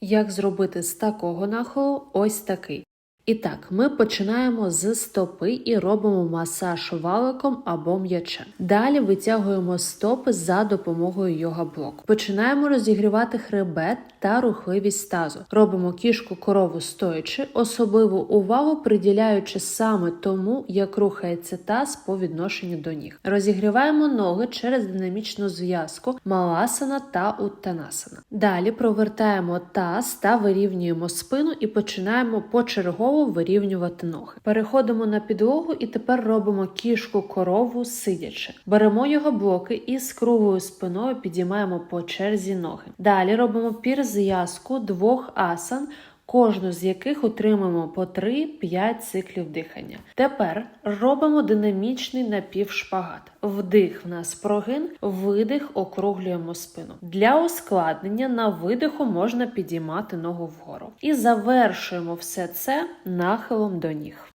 Як зробити з такого нахилу ось такий. І так, ми починаємо з стопи і робимо масаж валиком або м'ячем. Далі витягуємо стопи за допомогою йога блоку. Починаємо розігрівати хребет та рухливість тазу. Робимо кішку корову стоячи, особливу увагу приділяючи саме тому, як рухається таз по відношенню до ніг. Розігріваємо ноги через динамічну зв'язку маласана та уттанасана. Далі провертаємо таз та вирівнюємо спину і починаємо почергово вирівнювати ноги. Переходимо на підлогу і тепер робимо кішку корову сидячи. Беремо його блоки і з круглою спиною підіймаємо по черзі ноги. Далі робимо пір-зв'язку двох асан. Кожну з яких отримаємо по 3-5 циклів дихання. Тепер робимо динамічний напівшпагат. Вдих в нас прогин, видих округлюємо спину. Для ускладнення на видиху можна підіймати ногу вгору. І завершуємо все це нахилом до ніг.